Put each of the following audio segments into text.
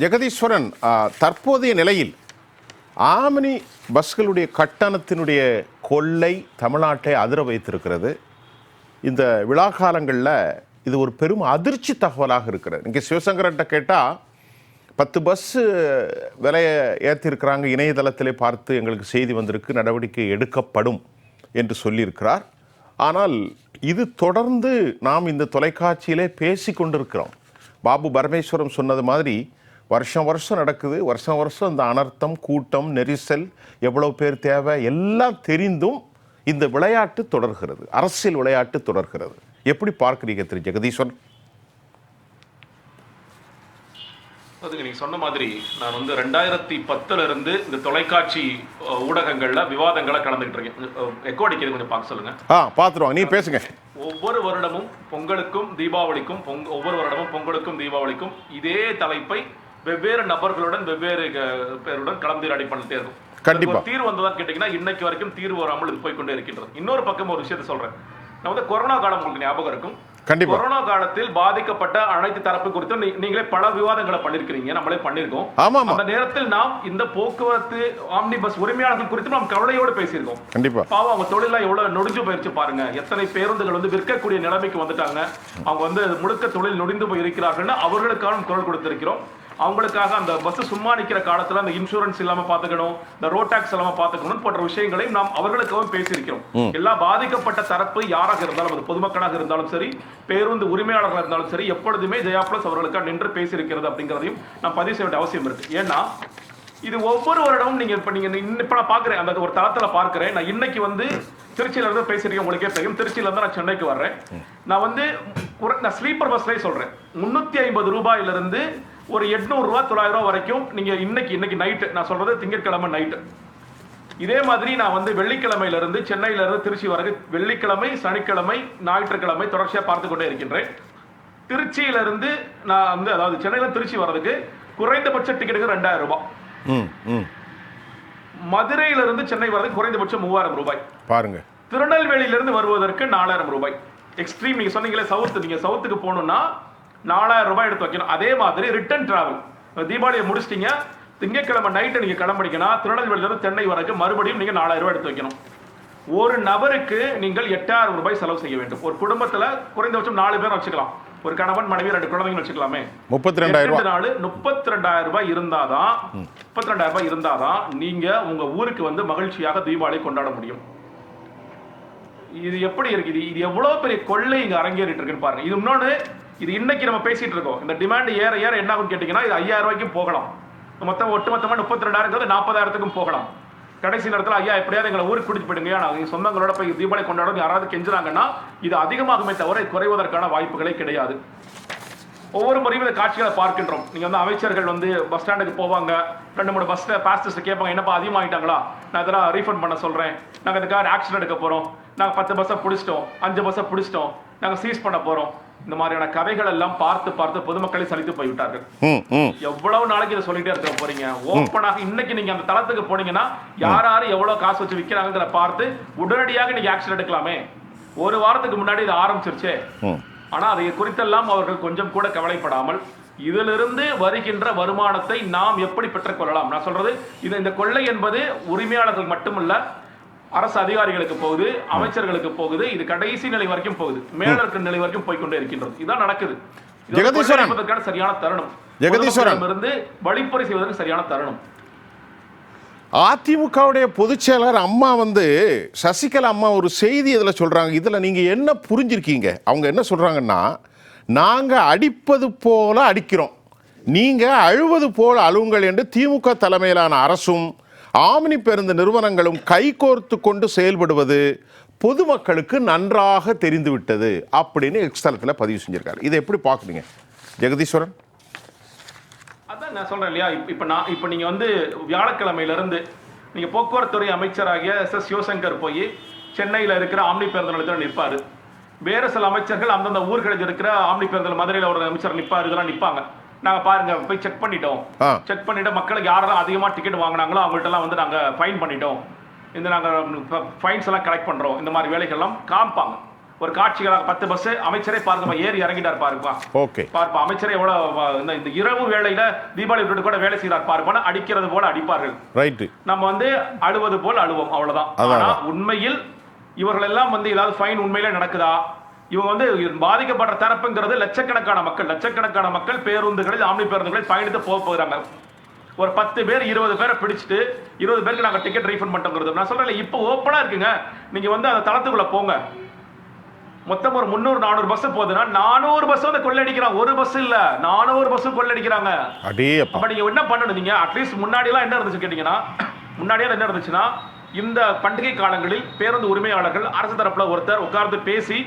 ஜெகதீஸ்வரன் தற்போதைய நிலையில் ஆமினி பஸ்களுடைய கட்டணத்தினுடைய கொள்ளை தமிழ்நாட்டை அதிர வைத்திருக்கிறது. இந்த விழா காலங்களில் இது ஒரு பெரும் அதிர்ச்சி தகவலாக இருக்கிறது. இங்கே சிவசங்கரன்ட்ட கேட்டால் பத்து பஸ்ஸு விலையை ஏற்றிருக்கிறாங்க இணையதளத்திலே பார்த்து எங்களுக்கு செய்தி வந்திருக்கு நடவடிக்கை எடுக்கப்படும் என்று சொல்லியிருக்கிறார். ஆனால் இது தொடர்ந்து நாம் இந்த தொலைக்காட்சியிலே பேசி கொண்டிருக்கிறோம் பாபு பரமேஸ்வரம் சொன்னது மாதிரி வருஷம் வருஷம் நடக்குது. வருஷம் வருஷம் இந்த அனர்த்தம் கூட்டம் நெரிசல் எவ்வளோ பேர் தேவை எல்லாம் தெரிந்தும் இந்த விளையாட்டு தொடர்கிறது. அரசியல் விளையாட்டு தொடர்கிறது. எப்படி பார்க்குறீங்க திரு ஜெகதீஸ்வரன் அதுக்கு நீங்க சொன்ன மாதிரி நான் வந்து ரெண்டாயிரத்தி பத்துல இருந்து இந்த தொலைக்காட்சி ஊடகங்கள்ல விவாதங்களை கலந்துகிட்டு இருக்கேன். எக்கோ அடிக்கிறது கொஞ்சம் பார்க்க சொல்லுங்க. ஆ பார்த்துருவாங்க. நீ பேசுங்க. ஒவ்வொரு வருடமும் பொங்கலுக்கும் தீபாவளிக்கும் பொங்க ஒவ்வொரு வருடமும் பொங்கலுக்கும் தீபாவளிக்கும் இதே தலைப்பை வெவ்வேறு நபர்களுடன் வெவ்வேறு பேருடன் கலந்துரையாடி பண்ணிட்டே இருக்கும். கண்டிப்பா. தீர்வு வந்ததான்னு கேட்டீங்கன்னா இன்னைக்கு வரைக்கும் தீர்வு வராமல் இது போய்க்கொண்டே இருக்கின்றது. இன்னொரு பக்கம் ஒரு விஷயத்தை சொல்றேன். நான் வந்து கொரோனா காலம் உங்களுக்கு ஞாபகம் இருக்கும். கண்டிப்பா. கொரோனா காலத்தில் பாதிக்கப்பட்ட அனைத்து தரப்பு குறித்து நீங்களே பல விவாதங்களை பண்ணிருக்கிறீங்க. நம்மளே பண்ணிருக்கோம் ஆமா. அந்த நேரத்தில் நாம் இந்த போக்குவரத்து ஆம்னி பஸ் உரிமையாளர்கள் குறித்து நாம் கவலையோடு பேசியிருக்கோம். கண்டிப்பா. பாவம் அவங்க தொழில எவ்வளவு நொடிஞ்சு போயிருச்சு பாருங்க. எத்தனை பேருந்துகள் வந்து விற்கக்கூடிய நிலைமைக்கு வந்துட்டாங்க. அவங்க வந்து முழுக்க தொழில் நொடிந்து போய் இருக்கிறார்கள்னு அவர்களுக்கான குரல் கொடுத்திருக்கிறோம். அவங்களுக்காக அந்த பஸ் சும்மா நிக்கிற காலத்துல அந்த இன்சூரன்ஸ் இல்லாம பாத்துக்கணும் இந்த ரோட் டாக்ஸ் இல்லாம பாத்துக்கணும் போன்ற விஷயங்களை நாம் அவர்களுக்காகவும் பேசியிருக்கிறோம். எல்லா பாதிக்கப்பட்ட தரப்பு யாராக இருந்தாலும் அது பொதுமக்களாக இருந்தாலும் சரி பேருந்து உரிமையாளர்களாக இருந்தாலும் சரி எப்பொழுதுமே ஜெயா பிளஸ் அவர்களுக்காக நின்று பேசியிருக்கிறது அப்படிங்கிறதையும் நான் பதிவு செய்ய வேண்டிய அவசியம் இருக்கு. ஏன்னா இது ஒவ்வொரு வருடமும் நீங்க இப்ப நீங்க இப்ப நான் பாக்குறேன் அந்த ஒரு தளத்துல பார்க்கிறேன். நான் இன்னைக்கு வந்து திருச்சியில இருந்து பேசுறீங்க உங்களுக்கே தெரியும். திருச்சியில இருந்து நான் சென்னைக்கு வர்றேன். நான் வந்து நான் ஸ்லீப்பர் பஸ்லயே சொல்றேன். முன்னூத்தி ஐம்பது ரூபாயில இருந்து ஒரு எட்நூறு ரூபாய் தொள்ளாயிரம் ரூபாய் வரைக்கும் நீங்க இன்னைக்கு இன்னைக்கு நைட்டு நான் சொல்றது திங்கட்கிழமை நைட்டு இதே மாதிரி நான் வந்து வெள்ளிக்கிழமையில இருந்து சென்னையில இருந்து திருச்சி வரைக்கும் வெள்ளிக்கிழமை சனிக்கிழமை ஞாயிற்றுக்கிழமை தொடர்ச்சியா பார்த்து கொண்டே இருக்கின்றேன். திருச்சியில இருந்து நான் வந்து அதாவது சென்னையில திருச்சி வர்றதுக்கு குறைந்தபட்ச டிக்கெட்டுக்கு ரெண்டாயிரம் ரூபாய். ம் ம். மதுரையில இருந்து சென்னை வர்றதுக்கு குறைந்தபட்சம் மூவாயிரம் ரூபாய். பாருங்க. திருநெல்வேலியில இருந்து வருவதற்கு நாலாயிரம் ரூபாய். எக்ஸ்ட்ரீம் நீங்க சொன்னீங்களே சவுத் நீங்க சவுத்துக்கு போகணும்னா நாலாயிரம் ரூபாய் எடுத்து வைக்கணும். அதே மாதிரி ரிட்டர்ன் டிராவல் தீபாவளியை முடிச்சிட்டீங்க திங்கட்கிழமை நைட்டு நீங்க கிளம்பிட்டீங்கன்னா திருநெல்வேலியில இருந்து சென்னை வரைக்கும் மறுபடியும் நீங்க நாலாயிரம் ரூபாய் எடுத்து வைக்கணும். ஒரு நபருக்கு நீங்கள் எட்டாயிரம் ரூபாய் செலவு செய்ய வேண்டும். ஒரு குடும்பத்துல குறைந்தபட்சம் நாலு பேர் வச்சுக்கலாம். ஒரு கணவன் மனைவி ரெண்டு குழந்தைங்க வச்சுக்கலாமே. முப்பத்தி ரெண்டாயிரம் ரூபாய் நாலு முப்பத்தி ரெண்டாயிரம் ரூபாய் இருந்தாதான் முப்பத்தி ரெண்டாயிரம் ரூபாய் இருந்தாதான் நீங்க உங்க ஊருக்கு வந்து மகிழ்ச்சியாக தீபாவளி கொண்டாட முடியும். இது எப்படி இருக்கு இது இது எவ்வளோ பெரிய கொள்ளை இங்கே அரங்கேறிட்டு இருக்குன்னு பாருங்க. இது இன்னொன்று இது இன்னைக்கு நம்ம பேசிட்டு இருக்கோம். இந்த டிமாண்ட் ஏற ஏற என்ன ஆகும் கேட்டிங்கன்னா இது ஐயாயிரம் ரூபாய்க்கும் போகலாம். மொத்தம் ஒட்டுமொத்தமா முப்பத்தி ரெண்டாயிரம் நாற்பதாயிரத்துக்கும் போகலாம். கடைசி நேரத்தில் ஐயா எப்படியாவது எங்களை ஊருக்கு கூட்டிட்டு போயிடுங்க. ஏன்னா எங்க சொந்தங்களோட போய் தீபாவளி கொண்டாடும் யாராவது கெஞ்சுறாங்கன்னா இது அதிகமாகுமே தவிர குறைவதற்கான வாய்ப்புகளே கிடையாது. ஒவ்வொரு முறையும் இந்த காட்சிகளை பார்க்கின்றோம். நீங்கள் வந்து அமைச்சர்கள் வந்து பஸ் ஸ்டாண்டுக்கு போவாங்க. ரெண்டு மூணு பஸ் பாஸ்டர்ஸ் கேட்பாங்க என்னப்பா அதிகமாகிட்டாங்களா நான் இதெல்லாம் ரீஃபண்ட் பண்ண சொல்கிறேன் நாங்கள் இந்த கார் ஆக்ஷன் எடுக்க போகிறோம் நாங்க பத்து பஸ்ஸை பிடிச்சிட்டோம் அஞ்சு பஸ்ஸை பிடிச்சிட்டோம் நாங்க சீஸ் பண்ண போறோம். இந்த மாதிரியான கதைகள் எல்லாம் பார்த்து பார்த்து பொதுமக்களை சலித்து போய்விட்டார்கள். எவ்வளவு நாளைக்கு இதை சொல்லிட்டே இருக்க போறீங்க? ஓப்பனாக இன்னைக்கு நீங்க அந்த தளத்துக்கு போனீங்கன்னா யார் யாரு எவ்வளவு காசு வச்சு விக்கிறாங்கிறத பார்த்து உடனடியாக நீங்க ஆக்ஷன் எடுக்கலாமே. ஒரு வாரத்துக்கு முன்னாடி இது ஆரம்பிச்சிருச்சே. ஆனா அதை குறித்தெல்லாம் அவர்கள் கொஞ்சம் கூட கவலைப்படாமல் இதிலிருந்து வருகின்ற வருமானத்தை நாம் எப்படி பெற்றுக்கொள்ளலாம் நான் சொல்றது இது இந்த கொள்ளை என்பது உரிமையாளர்கள் மட்டுமல்ல அரசு அதிகாரிகளுக்கு போகுது அமைச்சர்களுக்கு போகுது இது கடைசி நிலை வரைக்கும் போகுது. மேல இருக்கிற நிலை வரைக்கும் போய்க்கொண்டே இருக்கின்றது இதான் நடக்குது. ஜெகதீஸ்வரன். சரியான தருணம். ஜெகதீஸ்வரன். இருந்து வழிப்பறி செய்வதற்கு சரியான தருணம். அதிமுகவுடைய பொதுச் செயலர் அம்மா வந்து சசிகலா அம்மா ஒரு செய்தி இதில் சொல்கிறாங்க இதில் நீங்கள் என்ன புரிஞ்சிருக்கீங்க? அவங்க என்ன சொல்கிறாங்கன்னா நாங்கள் அடிப்பது போல அடிக்கிறோம். நீங்கள் அழுவது போல அழுவுங்கள் என்று திமுக தலைமையிலான அரசும் ஆம்னி பேருந்து நிறுவனங்களும் கைகோர்த்து கொண்டு செயல்படுவது பொதுமக்களுக்கு நன்றாக தெரிந்துவிட்டது அப்படின்னு எக்ஸ்தலத்தில் பதிவு செஞ்சிருக்காரு. இதை எப்படி பார்க்குறீங்க? ஜெகதீஸ்வரன்? அதான் நான் சொல்கிறேன் இல்லையா? இப்போ நான் இப்போ நீங்கள் வந்து வியாழக்கிழமையில இருந்து போக்குவரத்துறை அமைச்சராகிய எஸ் எஸ் சிவசங்கர் போய் சென்னையில் இருக்கிற ஆம்னி பேருந்து நிலையத்தில் நிற்பாரு. வேறு சில அமைச்சர்கள் அந்தந்த ஊர்களில் இருக்கிற ஆம்னி பேருந்து மதுரையில் ஒரு அமைச்சர் நிற்பார் இதெல்லாம் நிற்பாங்க நாங்க பாருங்க போய் செக் பண்ணிட்டோம். செக் பண்ணிட்டு மக்களுக்கு யாரெல்லாம் அதிகமா டிக்கெட் வாங்குனாங்களோ அவங்கள்ட்ட எல்லாம் வந்து நாங்க ஃபைன் பண்ணிட்டோம். இந்த நாங்க ஃபைன்ஸ் எல்லாம் கலெக்ட் பண்றோம். இந்த மாதிரி வேலைகள்லாம் காமிப்பாங்க. ஒரு காட்சிகளாக பத்து பஸ் அமைச்சரே பாருங்கப்பா ஏறி இறங்கிட்டார் பாருப்பா ஓகே பார்ப்பா அமைச்சரே எவ்வளவு இந்த இந்த இரவு வேளையில தீபாவளி விட்டு கூட வேலை செய்கிறார் பார்ப்பான அடிக்கிறது போல அடிப்பார்கள் ரைட்டு நம்ம வந்து அழுவது போல் அழுவோம் அவ்வளவுதான். அதான், ஆனா அதான். உண்மையில் இவர்கள் எல்லாம் வந்து ஏதாவது ஃபைன் உண்மையிலே நடக்குதா? இவங்க வந்து பாதிக்கப்படுற தரப்புங்கிறது லட்சக்கணக்கான மக்கள் லட்சக்கணக்கான மக்கள் பேருந்துகளில் ஆம்னி பேருந்துகளில் பயணித்து போக போகிறாங்க ஒரு பத்து பேர் இருபது பேரை பிடிச்சிட்டு இருபது பேருக்கு நாங்க டிக்கெட் ரீஃபண்ட் பண்ணிட்டோங்கிறது. நான் சொல்றேன் இப்போ ஓப்பனா இருக்குங்க. நீங்க வந்து அந்த தளத்துக்குள்ள போங்க. மொத்தம் ஒரு முந்நூறு நானூறு பஸ் போகுதுன்னா நானூறு பஸ் வந்து கொள்ளடிக்கிறாங்க ஒரு பஸ் இல்ல. நானூறு பஸ் கொள்ளடிக்கிறாங்க. அப்ப நீங்க என்ன பண்ணணும்? நீங்க அட்லீஸ்ட் முன்னாடி எல்லாம் என்ன இருந்துச்சு கேட்டீங்கன்னா முன்னாடியே என்ன இருந்துச்சுன்னா இந்த பண்டிகை காலங்களில் பேருந்து உரிமையாளர்கள் அரசு தரப்புல ஒருத்தர் உட்கார்ந்து பேசி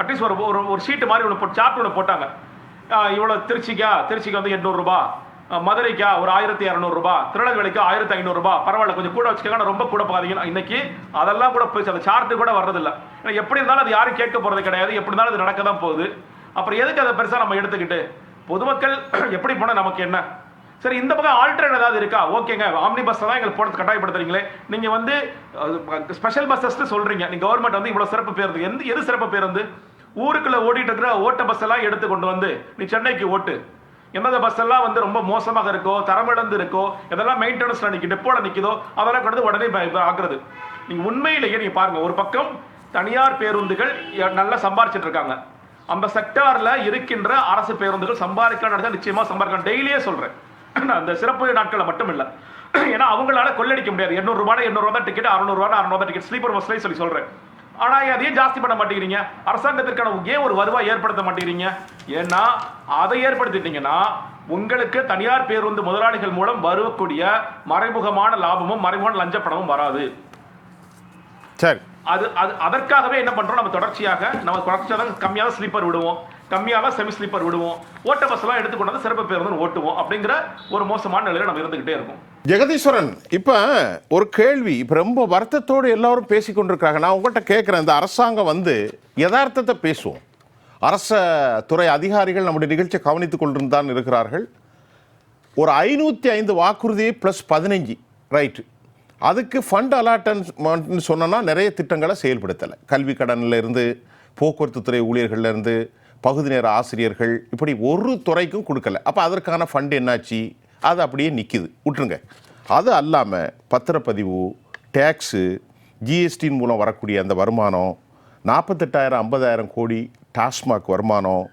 அட்லீஸ்ட் ஒரு ஒரு ஒரு சீட்டு மாதிரி ஒன்று போட்டு சாப்பிட்டு ஒன்று போட்டாங்க. இவ்வளோ திருச்சிக்கா திருச்சிக்கு வந்து எட்நூறுரூபா மதுரைக்கா ஒரு ஆயிரத்தி இரநூறுபா திருநெல்வேலிக்கு ஆயிரத்தி ஐநூறுரூபா பரவாயில்ல கொஞ்சம் கூட வச்சுக்கோங்க ரொம்ப கூட போகாதீங்க இன்னைக்கு அதெல்லாம் கூட போய் அந்த சார்ட்டு கூட வர்றதில்ல. ஏன்னா எப்படி இருந்தாலும் அது யாரும் கேட்க போகிறது கிடையாது. எப்படி இருந்தாலும் அது நடக்க தான் போகுது. அப்புறம் எதுக்கு அதை பெருசாக நம்ம எடுத்துக்கிட்டு? பொதுமக்கள் எப்படி போனால் நமக்கு என்ன? சரி இந்த பக்கம் ஆல்டர்னேட் ஏதாவது இருக்கா? ஓகேங்க ஆம்னி பஸ்ஸை தான் எங்களுக்கு போடுறது கட்டாயப்படுத்துறீங்களே. நீங்க வந்து ஸ்பெஷல் பஸ்ஸஸ் சொல்றீங்க. நீங்க கவர்மெண்ட் வந்து இவ்வளவு சிறப்பு பேருந்து. எந்த எது சிறப்பு பேருந்து? ஊருக்குள்ள ஓடிட்டு இருக்கிற ஓட்ட பஸ் எல்லாம் எடுத்து கொண்டு வந்து நீ சென்னைக்கு ஓட்டு. எந்தெந்த பஸ் எல்லாம் வந்து ரொம்ப மோசமாக இருக்கோ தரமிழந்து இருக்கோ எதெல்லாம் மெயின்டெனன்ஸ்ல நிக்கி டெப்போல நிற்கிதோ அதெல்லாம் கொண்டு உடனே ஆகுறது ஆக்குறது. நீங்க உண்மையிலேயே நீங்க பாருங்க ஒரு பக்கம் தனியார் பேருந்துகள் நல்லா சம்பாரிச்சிட்டு இருக்காங்க. அந்த செக்டார்ல இருக்கின்ற அரசு பேருந்துகள் சம்பாதிக்க நடந்தா நிச்சயமா சம்பாதிக்கணும் டெய்லியே சொல்றேன். அந்த சிறப்பு நாட்களை மட்டும் இல்ல ஏன்னா அவங்களால கொள்ளடிக்க முடியாது. எண்ணூறு ரூபாய் எண்ணூறு ரூபாய் டிக்கெட் அறுநூறு ரூபாய் அறுநூறு ரூபாய் டிக்கெட் ஸ்லீப்பர் பஸ்ல சொல்லி சொல்றேன். ஆனா அதையும் ஜாஸ்தி பண்ண மாட்டேங்கிறீங்க? அரசாங்கத்திற்கான ஏன் ஒரு வருவாய் ஏற்படுத்த மாட்டேங்கிறீங்க? ஏன்னா அதை ஏற்படுத்திட்டீங்கன்னா உங்களுக்கு தனியார் பேருந்து முதலாளிகள் மூலம் வரக்கூடிய மறைமுகமான லாபமும் மறைமுகமான லஞ்ச பணமும் வராது. சரி. அது அது அதற்காகவே என்ன பண்றோம்? நம்ம தொடர்ச்சியாக நம்ம தொடர்ச்சியாக கம்மியாக ஸ்லீப்பர் விடுவோம். கம்மியாக செமி ஸ்லீப்பர் விடுவோம். ஓட்ட பஸ் எல்லாம் எடுத்துக்கொண்டு சிறப்பு பேருந்து ஓட்டுவோம் அப்படிங்கிற ஒரு மோசமான நிலையில நம்ம இருந்துகிட்டே இருக்கும். ஜெகதீஸ்வரன் இப்போ ஒரு கேள்வி இப்போ ரொம்ப வருத்தத்தோடு எல்லாரும் பேசிக்கொண்டிருக்காங்க நான் உங்கள்கிட்ட கேட்குறேன் இந்த அரசாங்கம் வந்து யதார்த்தத்தை பேசுவோம் அரச துறை அதிகாரிகள் நம்முடைய நிகழ்ச்சியை கவனித்துக் கொண்டிருந்தான் இருக்கிறார்கள். ஒரு ஐநூற்றி ஐந்து வாக்குறுதி ப்ளஸ் பதினஞ்சு ரைட்டு அதுக்கு ஃபண்ட் அலாட்டன் சொன்னோன்னா நிறைய திட்டங்களை செயல்படுத்தலை. கல்வி கடனில் இருந்து போக்குவரத்து துறை ஊழியர்கள்லேருந்து இருந்து பகுதி நேர ஆசிரியர்கள் இப்படி ஒரு துறைக்கும் கொடுக்கல. அப்போ அதற்கான ஃபண்ட் என்னாச்சு? அது அப்படியே நிற்கிது விட்டுருங்க. அது அல்லாமல் பத்திரப்பதிவு டேக்ஸு ஜிஎஸ்டியின் மூலம் வரக்கூடிய அந்த வருமானம் நாற்பத்தெட்டாயிரம் ஐம்பதாயிரம் கோடி டாஸ்மாக் வருமானம்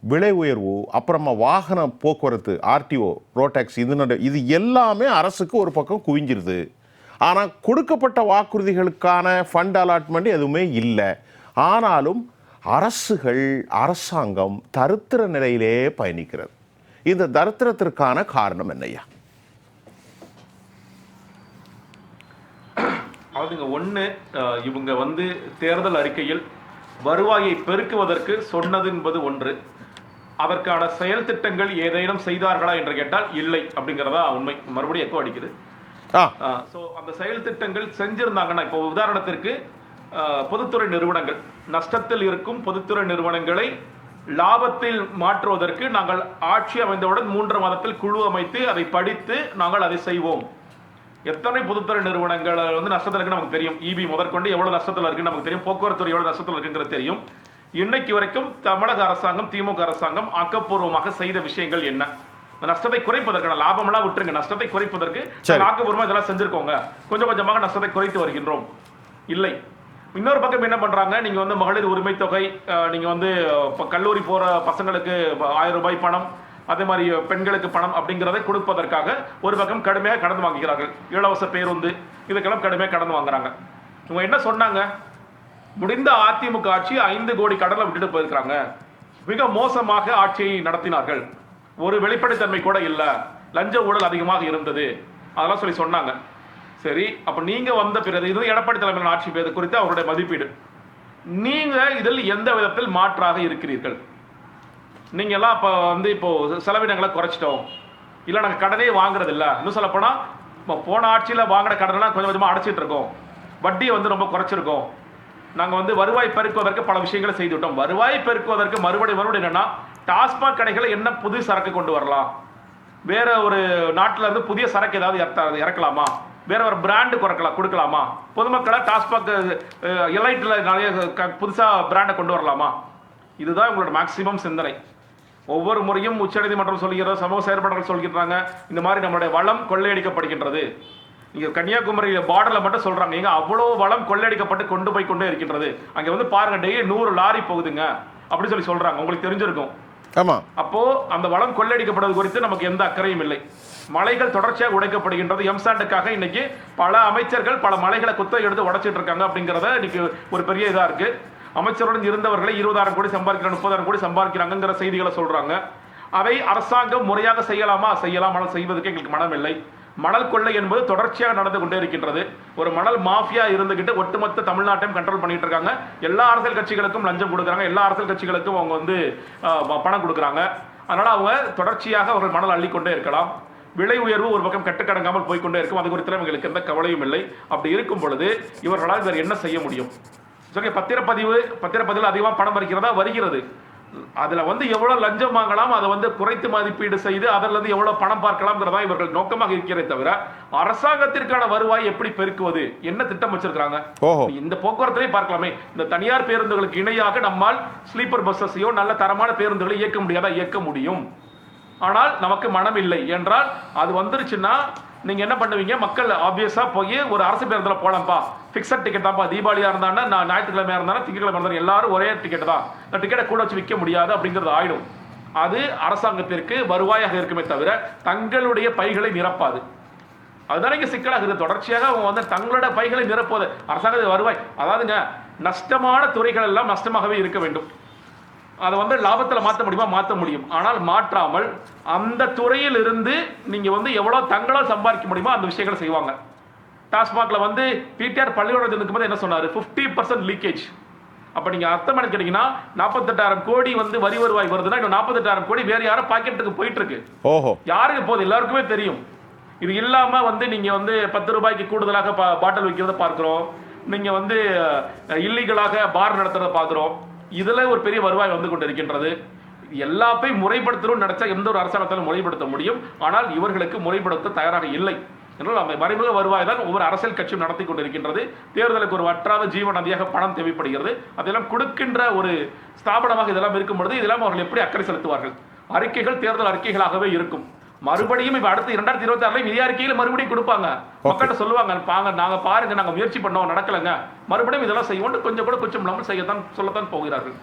விலை உயர்வு அப்புறமா வாகன போக்குவரத்து ஆர்டிஓ ரோடாக்ஸ் இது நட இது எல்லாமே அரசுக்கு ஒரு பக்கம் குவிஞ்சிருது. ஆனால் கொடுக்கப்பட்ட வாக்குறுதிகளுக்கான ஃபண்ட் அலாட்மெண்ட் எதுவுமே இல்லை. ஆனாலும் அரசுகள் அரசாங்கம் தருத்திர நிலையிலே பயணிக்கிறது. இந்த தரித்திரத்திற்கான காரணம் என்னய்யா? அதாவதுங்க ஒண்ணு அஹ், இவங்க வந்து தேர்தல் அறிக்கையில் வருவாயை பெருக்குவதற்கு சொன்னது என்பது ஒன்று. அதற்கான செயல் திட்டங்கள் ஏதேனும் செய்தார்களா என்று கேட்டால் இல்லை அப்படிங்கிறதா உண்மை. மறுபடியும் எக்கோ அடிக்குது. ஆ. ஸோ அந்த செயல் திட்டங்கள் செஞ்சிருந்தாங்கன்னா இப்போ உதாரணத்திற்கு பொதுத்துறை நிறுவனங்கள் நஷ்டத்தில் இருக்கும் பொதுத்துறை நிறுவனங்களை லாபத்தில் மாற்றுவதற்கு நாங்கள் ஆட்சி அமைந்தவுடன் மூன்று மாதத்தில் குழு அமைத்து அதை படித்து நாங்கள் அதை செய்வோம். எத்தனை பொதுத்துறை நிறுவனங்கள் வந்து நஷ்டத்தில் இருக்குன்னு நமக்கு தெரியும். இபி முதற்கொண்டு எவ்வளவு நஷ்டத்தில் இருக்குன்னு நமக்கு தெரியும். போக்குவரத்து துறை எவ்வளவு நஷ்டத்தில் இருக்குங்கிறது தெரியும். இன்னைக்கு வரைக்கும் தமிழக அரசாங்கம் திமுக அரசாங்கம் ஆக்கப்பூர்வமாக செய்த விஷயங்கள் என்ன? நஷ்டத்தை குறைப்பதற்கான லாபமெல்லாம் விட்டுருங்க. நஷ்டத்தை குறைப்பதற்கு சரி. நாங்க ஆக்கப்பூர்வமா இதெல்லாம் செஞ்சிருக்கோங்க. கொஞ்சம் கொஞ்சமாக நஷ்டத்தை குறைத்து வருகின்றோம். இல்லை. இன்னொரு பக்கம் என்ன பண்ணுறாங்க நீங்கள் வந்து மகளிர் உரிமை தொகை நீங்கள் வந்து இப்போ கல்லூரி போகிற பசங்களுக்கு ஆயிரம் ரூபாய் பணம் அதே மாதிரி பெண்களுக்கு பணம் அப்படிங்கிறத கொடுப்பதற்காக ஒரு பக்கம் கடுமையாக கடந்து வாங்குகிறார்கள். இலவச பேருந்து இதுக்கெல்லாம் கடுமையாக கடந்து வாங்குறாங்க. இவங்க என்ன சொன்னாங்க? முடிந்த அதிமுக ஆட்சி ஐந்து கோடி கடலை விட்டுட்டு போயிருக்கிறாங்க. மிக மோசமாக ஆட்சியை நடத்தினார்கள். ஒரு வெளிப்படைத்தன்மை கூட இல்லை. லஞ்ச ஊழல் அதிகமாக இருந்தது. அதெல்லாம் சொல்லி சொன்னாங்க. சரி அப்போ நீங்கள் வந்த பிறகு இது எடப்பாடி தலைமையிலான ஆட்சி பேது குறித்து அவருடைய மதிப்பீடு. நீங்கள் இதில் எந்த விதத்தில் மாற்றாக இருக்கிறீர்கள்? நீங்கள்லாம் எல்லாம் வந்து இப்போது செலவினங்களை குறைச்சிட்டோம். இல்லை நாங்கள் கடனே வாங்குறதில்ல. இன்னும் சொல்லப்போனால் இப்போ போன ஆட்சியில் வாங்கின கடனெல்லாம் கொஞ்சம் கொஞ்சமாக அடைச்சிட்டு இருக்கோம். வட்டியை வந்து ரொம்ப குறைச்சிருக்கோம். நாங்கள் வந்து வருவாய் பெருக்குவதற்கு பல விஷயங்களை செய்து விட்டோம் வருவாய் பெருக்குவதற்கு மறுபடியும் மறுபடியும் என்னென்னா டாஸ்மாக் கடைகளை என்ன புது சரக்கு கொண்டு வரலாம்? வேற ஒரு நாட்டிலேருந்து புதிய சரக்கு ஏதாவது இறத்த- இறக்கலாமா? வேற ஒரு பிராண்டு குறைக்கலாம் கொடுக்கலாமா? பொதுமக்களை டாஸ்மாக் எலைட்டில் நிறைய புதுசாக பிராண்டை கொண்டு வரலாமா? இதுதான் உங்களோட மேக்சிமம் சிந்தனை. ஒவ்வொரு முறையும் உச்சநீதிமன்றம் சொல்கிறது சமூக செயற்பாடுகள் சொல்கிறாங்க இந்த மாதிரி நம்மளுடைய வளம் கொள்ளையடிக்கப்படுகின்றது. இங்கே கன்னியாகுமரியில் பார்டரில் மட்டும் சொல்கிறாங்க ஏங்க அவ்வளோ வளம் கொள்ளையடிக்கப்பட்டு கொண்டு போய் கொண்டே இருக்கின்றது. அங்கே வந்து பாருங்கள் டெய்லி நூறு லாரி போகுதுங்க. அப்படின்னு சொல்லி சொல்கிறாங்க உங்களுக்கு தெரிஞ்சிருக்கும். ஆமாம் அப்போ அந்த வளம் கொள்ளடிக்கப்படுவது குறித்து நமக்கு எந்த அக்கறையும் இல்லை. மலைகள் தொடர்ச்சியாக உடைக்கப்படுகின்றது. எம்சாண்டுக்காக இன்னைக்கு பல அமைச்சர்கள் பல மலைகளை குத்த எடுத்து உடைச்சிட்டு இருக்காங்க அப்படிங்கிறத இன்னைக்கு ஒரு பெரிய இதாக இருக்கு. அமைச்சருடன் இருந்தவர்களை இருபதாயிரம் கோடி சம்பாதிக்கிறாங்க முப்பதாயிரம் கோடி சம்பாதிக்கிறாங்கிற செய்திகளை சொல்றாங்க. அதை அரசாங்கம் முறையாக செய்யலாமா? செய்யலாம். ஆனால் செய்வதற்கு எங்களுக்கு மனம் இல்லை மணல் கொள்ளை என்பது தொடர்ச்சியாக நடந்து கொண்டே இருக்கின்றது. ஒரு மணல் மாஃபியா இருந்துகிட்டு ஒட்டுமொத்த தமிழ்நாட்டையும் கண்ட்ரோல் பண்ணிட்டு இருக்காங்க. எல்லா அரசியல் கட்சிகளுக்கும் லஞ்சம் கொடுக்குறாங்க. எல்லா அரசியல் கட்சிகளுக்கும் அவங்க வந்து பணம் கொடுக்குறாங்க. அதனால் அவங்க தொடர்ச்சியாக அவர்கள் மணல் அள்ளிக்கொண்டே இருக்கலாம். விலை உயர்வு ஒரு பக்கம் கட்டுக்கடங்காமல் போய்க்கொண்டே இருக்கும். அது குறித்து எங்களுக்கு எந்த கவலையும் இல்லை. அப்படி இருக்கும் பொழுது இவர்களால் வேறு என்ன செய்ய முடியும்? சரி பத்திரப்பதிவு பத்திரப்பதிவில் அதிகமாக பணம் வருகிறதா வருகிறது. அதுல வந்து எவ்வளவு லஞ்சம் வாங்கலாம் அதை வந்து குறைத்து மதிப்பீடு செய்து அதில் இருந்து எவ்வளவு பணம் பார்க்கலாம்ங்கிறதா இவர்கள் நோக்கமாக இருக்கிறதே தவிர அரசாங்கத்திற்கான வருவாய் எப்படி பெருக்குவது? என்ன திட்டம் வச்சிருக்காங்க ஓஹோ. இந்த போக்குவரத்திலே பார்க்கலாமே. இந்த தனியார் பேருந்துகளுக்கு இணையாக நம்மால் ஸ்லீப்பர் பஸ்ஸஸையோ நல்ல தரமான பேருந்துகளை இயக்க முடியாதா? இயக்க முடியும். ஆனால் நமக்கு மனம் இல்லை என்றால் அது வந்துருச்சுன்னா நீங்க என்ன பண்ணுவீங்க? மக்கள் ஆப்வியஸா போய் ஒரு அரசு பேருந்துல போகலாம்ப்பா ஃபிக்ஸட் டிக்கெட் தான்ப்பா தீபாவளியா இருந்தானா நான் ஞாயிற்றுக்கிழமையா இருந்தாலும் திங்கட்கிழமை இருந்தாலும் எல்லாரும் ஒரே டிக்கெட் தான். இந்த டிக்கெட்டை கூட வச்சு விற்க முடியாது அப்படிங்கிறது ஆயிடும். அது அரசாங்கத்திற்கு வருவாயாக இருக்குமே தவிர தங்களுடைய பைகளை நிரப்பாது. அதுதான் இங்கே சிக்கலாகுது. தொடர்ச்சியாக அவங்க வந்து தங்களோட பைகளை நிரப்புவது. அரசாங்கத்துக்கு வருவாய். அதாவதுங்க நஷ்டமான துறைகள் எல்லாம் நஷ்டமாகவே இருக்க வேண்டும். அதை வந்து லாபத்துல மாற்ற முடியுமா? மாற்ற முடியும். ஆனால் மாற்றாமல் அந்த துறையில் இருந்து நீங்க வந்து எவ்வளவு தங்களால் சம்பாதிக்க முடியுமோ அந்த விஷயங்களை செய்வாங்க. டாஸ்மாக்ல வந்து பிடிஆர் பள்ளிக்கூடத்தில் இருக்கும்போது என்ன சொன்னாரு? 50% பர்சன்ட் லீக்கேஜ் அப்ப நீங்க அர்த்தம் என்ன கேட்டீங்கன்னா நாற்பத்தெட்டாயிரம் கோடி வந்து வரி வருவாய் வருதுன்னா இன்னும் நாற்பத்தெட்டாயிரம் கோடி வேற யாரோ பாக்கெட்டுக்கு போயிட்டு இருக்கு ஓஹோ. யாருக்கு போகுது? எல்லாருக்குமே தெரியும். இது இல்லாம வந்து நீங்க வந்து பத்து ரூபாய்க்கு கூடுதலாக பா- பாட்டில் விற்கிறத பார்க்கிறோம். நீங்க வந்து இல்லீகலாக பார் நடத்துறத பார்க்கிறோம். இதில் ஒரு பெரிய வருவாய் வந்து கொண்டு இருக்கின்றது எல்லாத்தையும் முறைப்படுத்தணும்னு நினைச்சா எந்த ஒரு அரசாங்கத்தாலும் முறைப்படுத்த முடியும். ஆனால் இவர்களுக்கு முறைப்படுத்த தயாராக இல்லை. என்றால் அந்த மறைமுக வருவாய் தான் ஒவ்வொரு அரசியல் கட்சியும் நடத்தி கொண்டிருக்கின்றது. தேர்தலுக்கு ஒரு வற்றாத ஜீவன் நதியாக பணம் தேவைப்படுகிறது. அதெல்லாம் கொடுக்கின்ற ஒரு ஸ்தாபனமாக இதெல்லாம் இருக்கும் பொழுது இதெல்லாம் அவர்கள் எப்படி அக்கறை செலுத்துவார்கள்? அறிக்கைகள் தேர்தல் அறிக்கைகளாகவே இருக்கும். மறுபடியும் இப்ப அடுத்து இரண்டாயிரத்தி இருபத்தி ஆறுல நிதி அறிக்கையில மறுபடியும் கொடுப்பாங்க. மக்கள்கிட்ட சொல்லுவாங்க பாங்க நாங்க பாருங்க நாங்க முயற்சி பண்ணோம் நடக்கலைங்க. மறுபடியும் இதெல்லாம் செய்வோம் கொஞ்சம் கூட குச்சம் இல்லாமல் செய்யத்தான் சொல்லத்தான் போகிறார்கள்.